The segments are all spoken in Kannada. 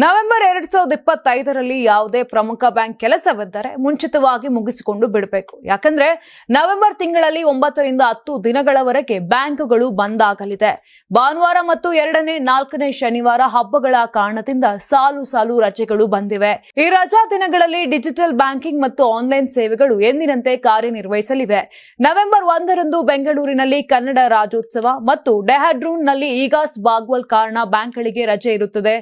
ನವೆಂಬರ್ ಎರಡ್ ಸಾವಿರದ ಇಪ್ಪತ್ತೈದರಲ್ಲಿ ಯಾವುದೇ ಪ್ರಮುಖ ಬ್ಯಾಂಕ್ ಕೆಲಸವಿದ್ದರೆ ಮುಂಚಿತವಾಗಿ ಮುಗಿಸಿಕೊಂಡು ಬಿಡಬೇಕು. ಯಾಕಂದ್ರೆ ನವೆಂಬರ್ ತಿಂಗಳಲ್ಲಿ ಒಂಬತ್ತರಿಂದ ಹತ್ತು ದಿನಗಳವರೆಗೆ ಬ್ಯಾಂಕುಗಳು ಬಂದ್ ಆಗಲಿದೆ. ಭಾನುವಾರ ಮತ್ತು ಎರಡನೇ, ನಾಲ್ಕನೇ ಶನಿವಾರ ಹಬ್ಬಗಳ ಕಾರಣದಿಂದ ಸಾಲು ಸಾಲು ರಜೆಗಳು ಬಂದಿವೆ. ಈ ರಜಾ ದಿನಗಳಲ್ಲಿ ಡಿಜಿಟಲ್ ಬ್ಯಾಂಕಿಂಗ್ ಮತ್ತು ಆನ್ಲೈನ್ ಸೇವೆಗಳು ಎಂದಿನಂತೆ ಕಾರ್ಯನಿರ್ವಹಿಸಲಿವೆ. ನವೆಂಬರ್ ಒಂದರಂದು ಬೆಂಗಳೂರಿನಲ್ಲಿ ಕನ್ನಡ ರಾಜ್ಯೋತ್ಸವ ಮತ್ತು ಡೆಹ್ರಾಡೂನ್ನಲ್ಲಿ ಈಗಾಸ್ ಬಾಗ್ವಲ್ ಕಾರಣ ಬ್ಯಾಂಕ್ಗಳಿಗೆ ರಜೆ ಇರುತ್ತದೆ.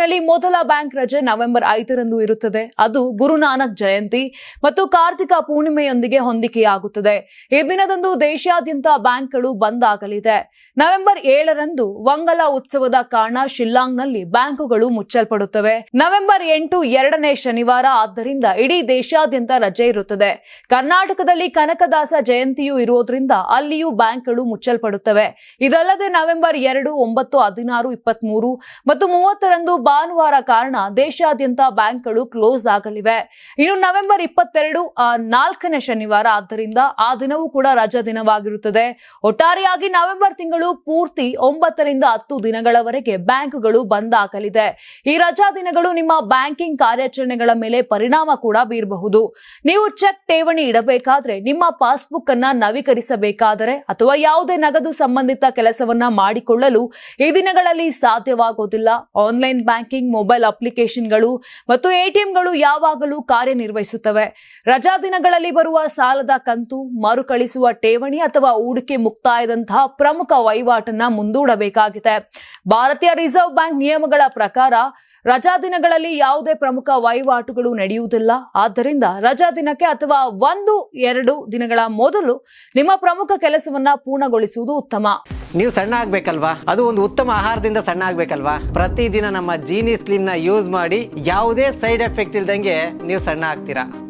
ನವೆಂಬರ್ನಲ್ಲಿ ಮೊದಲ ಬ್ಯಾಂಕ್ ರಜೆ ನವೆಂಬರ್ ಐದರಂದು ಇರುತ್ತದೆ. ಅದು ಗುರುನಾನಕ್ ಜಯಂತಿ ಮತ್ತು ಕಾರ್ತಿಕ ಪೂರ್ಣಿಮೆಯೊಂದಿಗೆ ಹೊಂದಿಕೆಯಾಗುತ್ತದೆ. ಈ ದಿನದಂದು ದೇಶಾದ್ಯಂತ ಬ್ಯಾಂಕ್ಗಳು ಬಂದ್ ಆಗಲಿದೆ. ನವೆಂಬರ್ ಏಳರಂದು ವಂಗಲ ಉತ್ಸವದ ಕಾರಣ ಶಿಲ್ಲಾಂಗ್ನಲ್ಲಿ ಬ್ಯಾಂಕುಗಳು ಮುಚ್ಚಲ್ಪಡುತ್ತವೆ. ನವೆಂಬರ್ ಎಂಟು ಎರಡನೇ ಶನಿವಾರ ಆದ್ದರಿಂದ ಇಡೀ ದೇಶಾದ್ಯಂತ ರಜೆ ಇರುತ್ತದೆ. ಕರ್ನಾಟಕದಲ್ಲಿ ಕನಕದಾಸ ಜಯಂತಿಯೂ ಇರುವುದರಿಂದ ಅಲ್ಲಿಯೂ ಬ್ಯಾಂಕ್ಗಳು ಮುಚ್ಚಲ್ಪಡುತ್ತವೆ. ಇದಲ್ಲದೆ ನವೆಂಬರ್ ಎರಡು, ಒಂಬತ್ತು, ಹದಿನಾರು, ಇಪ್ಪತ್ಮೂರು ಮತ್ತು ಮೂವತ್ತರಂದು ಭಾನುವಾರ ಕಾರಣ ದೇಶಾದ್ಯಂತ ಬ್ಯಾಂಕ್ಗಳು ಕ್ಲೋಸ್ ಆಗಲಿವೆ. ಇನ್ನು ನವೆಂಬರ್ ಇಪ್ಪತ್ತೆರಡು ನಾಲ್ಕನೇ ಶನಿವಾರ, ಆದ್ದರಿಂದ ಆ ದಿನವೂ ಕೂಡ ರಜಾ ದಿನವಾಗಿರುತ್ತದೆ. ಒಟ್ಟಾರೆಯಾಗಿ ನವೆಂಬರ್ ತಿಂಗಳು ಪೂರ್ತಿ ಒಂಬತ್ತರಿಂದ ಹತ್ತು ದಿನಗಳವರೆಗೆ ಬ್ಯಾಂಕ್ಗಳು ಬಂದ್ ಆಗಲಿದೆ. ಈ ರಜಾ ದಿನಗಳು ನಿಮ್ಮ ಬ್ಯಾಂಕಿಂಗ್ ಕಾರ್ಯಾಚರಣೆಗಳ ಮೇಲೆ ಪರಿಣಾಮ ಕೂಡ ಬೀರಬಹುದು. ನೀವು ಚೆಕ್ ಠೇವಣಿ ಇಡಬೇಕಾದ್ರೆ ನಿಮ್ಮ ಪಾಸ್ಬುಕ್ ಅನ್ನ ನವೀಕರಿಸಬೇಕಾದರೆ ಅಥವಾ ಯಾವುದೇ ನಗದು ಸಂಬಂಧಿತ ಕೆಲಸವನ್ನ ಮಾಡಿಕೊಳ್ಳಲು ಈ ದಿನಗಳಲ್ಲಿ ಸಾಧ್ಯವಾಗೋದಿಲ್ಲ. ಆನ್ಲೈನ್ ಬ್ಯಾಂಕಿಂಗ್ ಮೊಬೈಲ್ ಅಪ್ಲಿಕೇಶನ್ಗಳು ಮತ್ತು ಎಟಿಎಂಗಳು ಯಾವಾಗಲೂ ಕಾರ್ಯನಿರ್ವಹಿಸುತ್ತವೆ. ರಜಾ ದಿನಗಳಲ್ಲಿ ಬರುವ ಸಾಲದ ಕಂತು, ಮರುಕಳಿಸುವ ಠೇವಣಿ ಅಥವಾ ಹೂಡಿಕೆ ಮುಕ್ತಾಯದಂತಹ ಪ್ರಮುಖ ವಹಿವಾಟನ್ನ ಮುಂದೂಡಬೇಕಾಗಿದೆ. ಭಾರತೀಯ ರಿಸರ್ವ್ ಬ್ಯಾಂಕ್ ನಿಯಮಗಳ ಪ್ರಕಾರ ರಜಾ ದಿನಗಳಲ್ಲಿ ಯಾವುದೇ ಪ್ರಮುಖ ವಹಿವಾಟುಗಳು ನಡೆಯುವುದಿಲ್ಲ. ಆದ್ದರಿಂದ ರಜಾ ದಿನಕ್ಕೆ ಅಥವಾ ಒಂದು, ಎರಡು ದಿನಗಳ ಮೊದಲು ನಿಮ್ಮ ಪ್ರಮುಖ ಕೆಲಸವನ್ನ ಪೂರ್ಣಗೊಳಿಸುವುದು ಉತ್ತಮ. ನೀವು ಸಣ್ಣ ಆಗ್ಬೇಕಲ್ವಾ? ಅದು ಒಂದು ಉತ್ತಮ ಆಹಾರದಿಂದ ಸಣ್ಣ ಆಗ್ಬೇಕಲ್ವಾ? ಪ್ರತಿದಿನ ನಮ್ಮ ಜೀನಿ ಸ್ಲಿಮ್ನ ಯೂಸ್ ಮಾಡಿ ಯಾವುದೇ ಸೈಡ್ ಎಫೆಕ್ಟ್ ಇಲ್ದಂಗೆ ನೀವು ಸಣ್ಣ ಆಗ್ತೀರಾ?